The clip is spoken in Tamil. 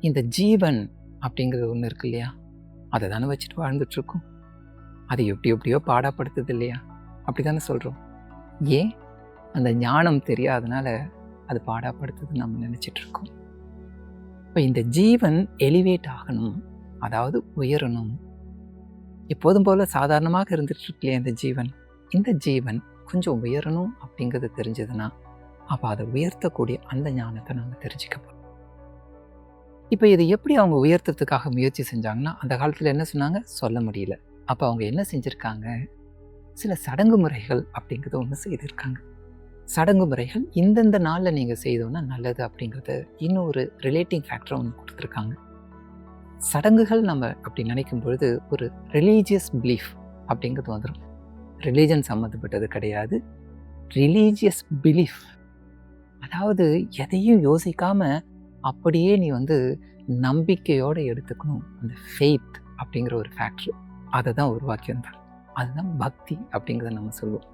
இந்த ஜீவன் அப்படிங்கிறது ஒன்று இருக்கு இல்லையா? அதை தானே வச்சுட்டு வாழ்ந்துட்டுருக்கோம். அதை எப்படி எப்படியோ பாடப்படுத்துது இல்லையா? அப்படி தானே சொல்கிறோம் ஏன்? அந்த ஞானம் தெரியாதனால அது பாடப்படுத்துது நம்ம நினச்சிட்டு இருக்கோம் இப்போ இந்த ஜீவன் எலிவேட் ஆகணும் அதாவது உயரணும். எப்போதும் போல் சாதாரணமாக இருந்துட்டுருக்கலையா இந்த ஜீவன். இந்த ஜீவன் கொஞ்சம் உயரணும் அப்படிங்கிறது தெரிஞ்சதுன்னா அப்போ அதை உயர்த்தக்கூடிய அந்த ஞானத்தை நம்ம தெரிஞ்சுக்க போகிறோம் இப்போ இதை எப்படி அவங்க உயர்த்துறதுக்காக முயற்சி செஞ்சாங்கன்னா அந்த காலத்தில் என்ன சொன்னாங்க? சொல்ல முடியல. அப்போ அவங்க என்ன செஞ்சுருக்காங்க? சில சடங்கு முறைகள் அப்படிங்கிறத ஒன்று செய்திருக்காங்க. சடங்கு முறைகள் இந்தந்த நாளில் நீங்கள் செய்தோன்னா நல்லது அப்படிங்கிறத இன்னொரு ரிலேட்டிங் ஃபேக்டரை ஒன்று கொடுத்துருக்காங்க. சடங்குகள் நம்ம அப்படி நினைக்கும் பொழுது ஒரு ரிலீஜியஸ் பிலீஃப் அப்படிங்கிறது வந்துடும் ரிலீஜன் சம்மந்தப்பட்டது கிடையாது. ரிலீஜியஸ் பிலீஃப் அதாவது எதையும் யோசிக்காமல் அப்படியே நீ வந்து நம்பிக்கையோடு எடுத்துக்கணும். அந்த ஃபெய்த் அப்படிங்கிற ஒரு ஃபேக்ட்ரு அதை தான் உருவாக்கி வந்தார். அதுதான் பக்தி அப்படிங்கிறத நம்ம சொல்லுவோம்.